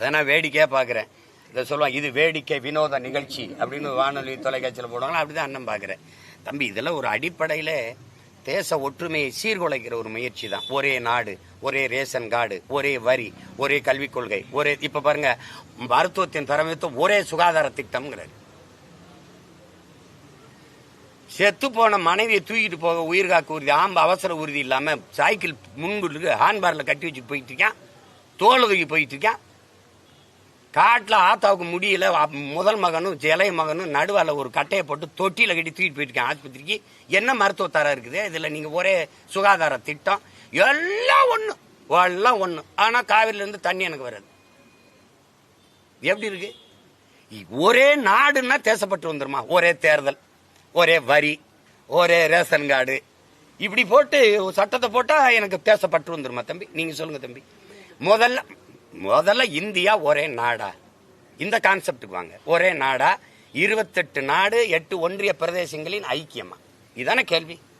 அதை நான் வேடிக்கையாக பார்க்குறேன். இதை சொல்லுவாங்க இது வேடிக்கை வினோத நிகழ்ச்சி அப்படின்னு வானொலி தொலைக்காட்சியில் போடுவாங்களா அப்படி தான் அண்ணன் பார்க்குறேன். தம்பி இதில் ஒரு அடிப்படையில் தேச ஒற்றுமையை சீர்குலைக்கிற ஒரு முயற்சி தான் ஒரே நாடு ஒரே ரேஷன் கார்டு ஒரே வரி ஒரே கல்விக் கொள்கை ஒரே இப்போ பாருங்க மருத்துவத்தின் தரமித்து ஒரே சுகாதார திட்டம்ங்கிறாரு. செத்து போன மனைவியை தூக்கிட்டு போக உயிர் காக்க உறுதி ஆம்ப அவசர உறுதி இல்லாமல் சைக்கிள் முன்புக்கு ஹான்பேர்ல கட்டி வச்சு போயிட்டு இருக்கான் தோல் தூக்கி போயிட்டு இருக்கான். காட்டில் ஆத்தாவுக்கு முடியல. முதல் மகனும் இளைய மகனும் நடுவில் ஒரு கட்டையை போட்டு தொட்டியில் கட்டி தூக்கிட்டு போயிருக்கேன் ஆஸ்பத்திரிக்கு என்ன மருத்துவ தரம் இருக்குது? இதில் நீங்கள் ஒரே சுகாதார திட்டம். எல்லாம் ஒன்று எல்லாம் ஒன்று ஆனால் காவிரிலேருந்து தண்ணி எனக்கு வராது. எப்படி இருக்கு? ஒரே நாடுன்னா தேசப்பட்டு வந்துருமா? ஒரே தேர்தல் ஒரே வரி ஒரே ரேஷன் கார்டு. இப்படி போட்டு சட்டத்தை போட்டால் எனக்கு தேசப்பட்டு வந்துருமா தம்பி? நீங்கள் சொல்லுங்கள் தம்பி. முதல்ல முதல்ல இந்தியா ஒரே நாடா. இந்த கான்செப்டுக்கு வாங்க. ஒரே நாடா. இருபத்தெட்டு நாடு எட்டு ஒன்றிய பிரதேசங்களின் ஐக்கியமா. இதானே கேள்வி.